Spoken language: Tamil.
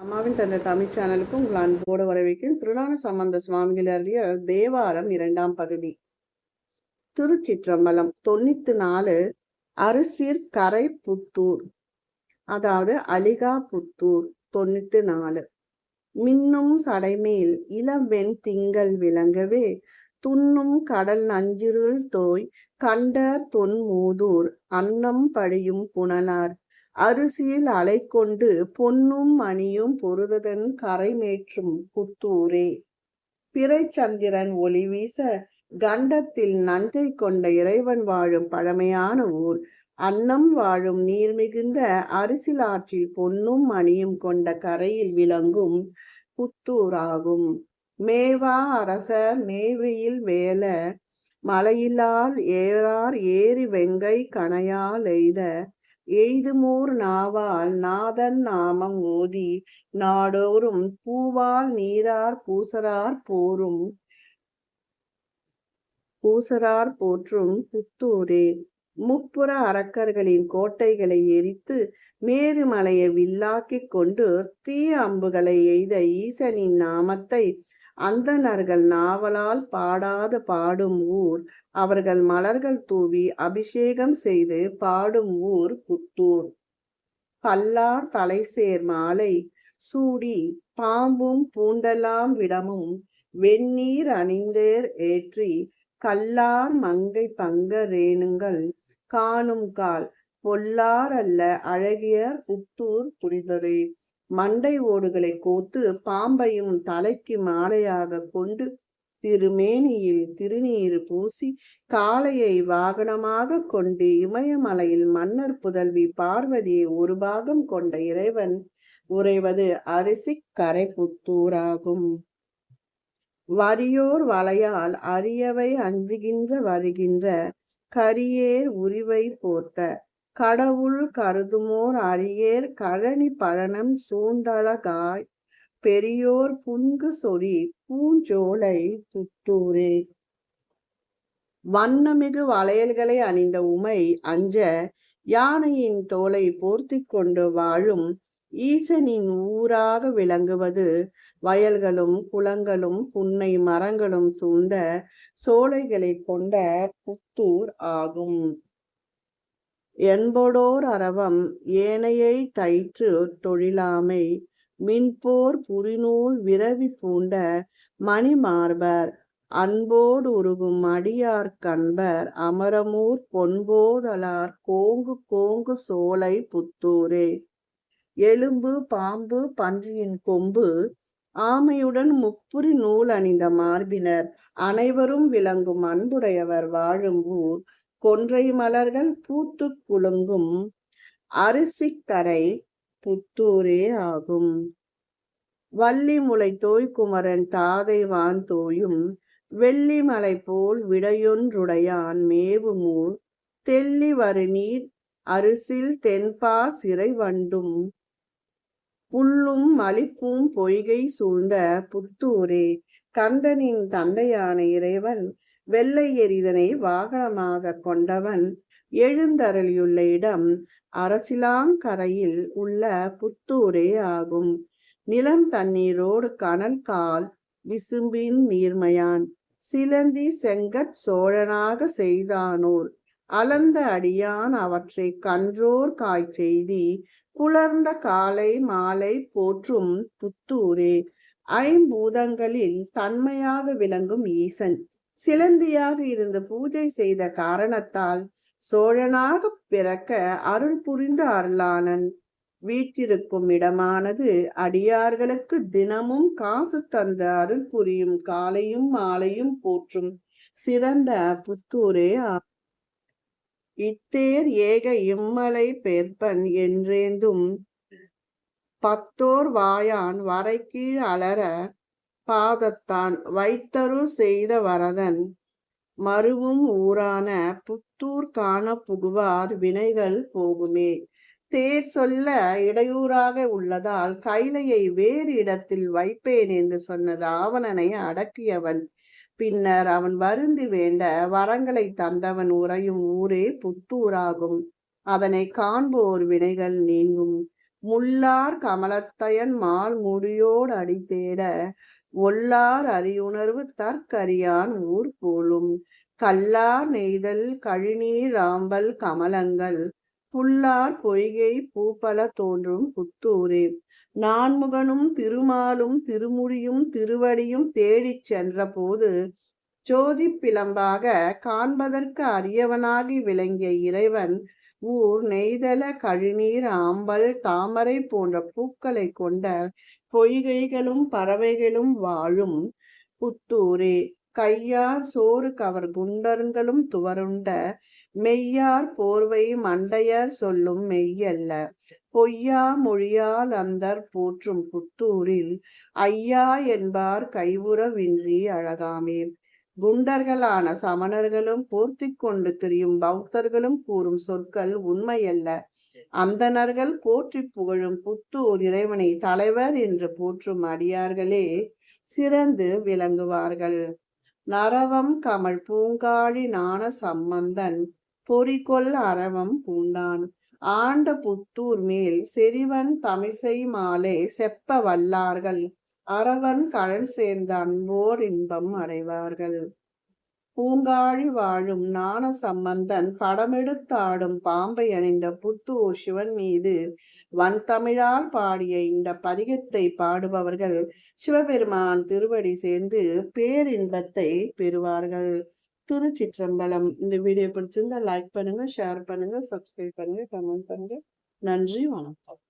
அம்மாவின் தந்தை தமிழ் சேனலுக்கும் உங்கள் அன்போடு வரவேற்கும் திருநான சம்பந்த சுவாமிகள் அருளிய தேவாரம் இரண்டாம் பகுதி. திருச்சிற்றம்பலம் தொண்ணூத்தி நாலு அரிசீர் கரை புத்தூர் அதாவது அலிகா புத்தூர் தொண்ணூத்தி நாலு. மின்னும் சடைமேல் இளவெண் திங்கள் விளங்கவே துண்ணும் கடல் நஞ்சிருள் தோய் கண்டர் தொன்மூதூர் அன்னம் படியும் புனலார் அரிசியில் அலை கொண்டு பொன்னும் மணியும் பொருததன் கரைமேற்றும் புத்தூரே. பிறைச்சந்திரன் ஒளி வீச கண்டத்தில் நஞ்சை கொண்ட இறைவன் வாழும் பழமையான ஊர். அன்னம் வாழும் நீர் மிகுந்த அரிசிலாற்றில் பொன்னும் மணியும் கொண்ட கரையில் விளங்கும் புத்தூராகும். மேவா அரசர் மேவையில் வேல மலையிலால் ஏறார் ஏரி வெங்கை கணையால் எய்த எய்துமோர் நாவால் நாதன் நாமம் ஓதி நாடோறும் பூவால் நீரார் பூசரார் போரும். பூசரார் போற்றும் புத்தூரே முப்புற அரக்கர்களின் கோட்டைகளை எரித்து மேருமலையை வில்லாக்கிக் கொண்டு தீ அம்புகளை எய்த ஈசனின் நாமத்தை அந்தணர்கள் நாவலால் பாடாது பாடும் ஊர். அவர்கள் மலர்கள் தூவி அபிஷேகம் செய்து பாடும் ஊர் புத்தூர். பல்லார் தலைசேர் மாலை சூடி பாம்பும் பூண்டெல்லாம் விடமும் வெந்நீர் அணிந்தேர் ஏற்றி கல்லார் மங்கை பங்க ரேணுங்கள் காணும் கால் பொல்லார் அல்ல அழகியர் புத்தூர் புரிதரே மண்டை ஓடுகளை கோத்து பாம்பையும் தலைக்கு மாலையாக கொண்டு திருமேனியில் திருநீர் பூசி காளையை வாகனமாக கொண்டு இமயமலையில் மன்னர் புதல்வி பார்வதியை ஒரு பாகம் கொண்ட இறைவன் உறைவது அரிசி கரைப்புத்தூராகும் வரியோர் வளையால் அரியவை அஞ்சுகின்ற வருகின்ற கரியேர் உரிவை போர்த்த கடவுள் கருதுமோர் அரியேர் கழனி பழனம் சூழ்ந்தழகாய் பெரியோர் புன்கு சொறி பூஞ்சோலை புத்தூரே வண்ணமிகு வளையல்களை அணிந்த உமை அஞ்ச யானையின் தோலை போர்த்தி கொண்டு வாழும் ஈசனின் ஊராக விளங்குவது வயல்களும் குளங்களும் புன்னை மரங்களும் சூழ்ந்த சோலைகளை கொண்ட புத்தூர் ஆகும். என்போடோர் அரவம் ஏனையை தைற்று தொழிலாமை மின்போர் புரிநூல் விரவி பூண்ட மணிமார்பர் அன்போடு உருகும் அடியார் கண்பர் அமரமூர் பொன்போதலார் கோங்கு கோங்கு சோலை புத்தூரே. எலும்பு பாம்பு பன்றியின் கொம்பு ஆமையுடன் முப்புரி நூல் அணிந்த மார்பினர் அனைவரும் விளங்கும் அன்புடையவர் வாழும் ஊர் கொன்றை மலர்கள் பூத்து குலுங்கும் அரிசிக்கரை புத்தூரே ஆகும். வள்ளி முளை தோய்குமரன் தாதை வான் தோயும். வெள்ளிமலை போல் விடையொன்றுடையான் மேவுமூழ் தெல்லி வரு நீர் அரிசில் தென்பார் சிறை வண்டும். புல்லும் மலிப்பும் பொய்கை சூழ்ந்த புத்தூரே. கந்தனின் தந்தையான இறைவன் வெள்ளை எரிதனை வாகனமாக கொண்டவன். எழுந்தருளியுள்ள இடம் அரசிலாங்கரையில் உள்ள புத்தூரே ஆகும். நிலம் தண்ணீரோடு கனல் கால் விசும்பின் நீர்மையான். சிலந்தி செங்கற் சோழனாக செய்தானோர். அலந்த அடியான் அவற்றை கன்றோர் காய் செய்தி. குளர்ந்த காலை மாலை போற்றும் புத்தூரே. ஐம்பூதங்களில் தன்மையாக விளங்கும் ஈசன். சிலந்தியாக இருந்து பூஜை செய்த காரணத்தால் சோழனாக பிறக்க அருள் புரிந்த அருளாளன் வீற்றிருக்கும் இடமானது அடியார்களுக்கு தினமும் காசு தந்த அருள் புரியும் காலையும் மாலையும் போற்றும் சிறந்த புத்தூரே இத்தேர் ஏக இம்மலை பேர்ப்பன் என்றேந்தும் பத்தோர் வாயான் வரைக்கீழ் அலர பாதத்தான் வைத்தருள் செய்த வரதன் மருவும் ஊரான புத்தூர் காண புகுவார் வினைகள் போகுமே. தேர் சொல்ல இடையூறாக உள்ளதால் கைலையை வேறு இடத்தில் வைப்பேன் என்று சொன்ன ராவணனை அடக்கியவன். பின்னர் அவன் வருந்தி வேண்ட வரங்களை தந்தவன் உறையும் ஊரே புத்தூராகும். அதனை காண்போர் வினைகள் நீங்கும். முள்ளார் கமலத்தையன் மால் முடியோடு அடி தேட ஒல்லார் அறியுணர்வு தற்கரியான் ஊர் போலும். கல்லார் நெய்தல் கழிநீர் ராம்பல் கமலங்கள். புல்லார் பொய்கை பூப்பல தோன்றும் புத்தூரே. நான்முகனும் திருமாலும் திருமுடியும் திருவடியும் தேடிச் சென்றபோது ஜோதி பிளம்பாக காண்பதற்கு அரியவனாகி விளங்கிய இறைவன் ஊர் நெய்தல கழிநீர் ஆம்பல் தாமரை போன்ற பூக்களை கொண்ட பொய்கைகளும் பறவைகளும் வாழும் புத்தூரே. கையார் சோறு கவர் குண்டர்களும் துவருண்ட மெய்யார் போர்வை மண்டையர் சொல்லும் மெய்யல்ல. பொய்யா மொழியால் அந்தர் போற்றும் புத்தூரில் ஐயா என்பார் கைவுறவின்றி அழகாமே. குண்டர்களான சமணர்களும் போர்த்தி கொண்டு திரியும் பௌத்தர்களும் கூறும் சொற்கள் உண்மையல்ல. அந்தணர்கள் போற்றி புகழும் புத்தூர் இறைவனை தலைவர் என்று போற்றும் அடியார்களே சிறந்து விளங்குவார்கள். நரவம் கமல் பூங்காழி நாண சம்பந்தன் பொறிகொள் அரவம் பூண்டான். ஆண்ட புத்தூர் மேல் செறிவன் தமிசை மாலே செப்ப வல்லார்கள். அரவன் கழல் சேர்ந்த அன்போர் இன்பம் அடைவார்கள். பூங்காழி வாழும் ஞான சம்பந்தன் படமெடுத்தாடும் பாம்பை அணிந்த புத்தூர் சிவன் மீது வன் தமிழால் பாடிய இந்த பதிகத்தை பாடுபவர்கள் சிவபெருமான் திருவடி சேர்ந்து பேரின்பத்தை பெறுவார்கள். திருச்சிற்றம்பலம். இந்த வீடியோ பிடிச்சிருந்தா லைக் பண்ணுங்க ஷேர் பண்ணுங்க சப்ஸ்கிரைப் பண்ணுங்க கமெண்ட் பண்ணுங்க. நன்றி வணக்கம்.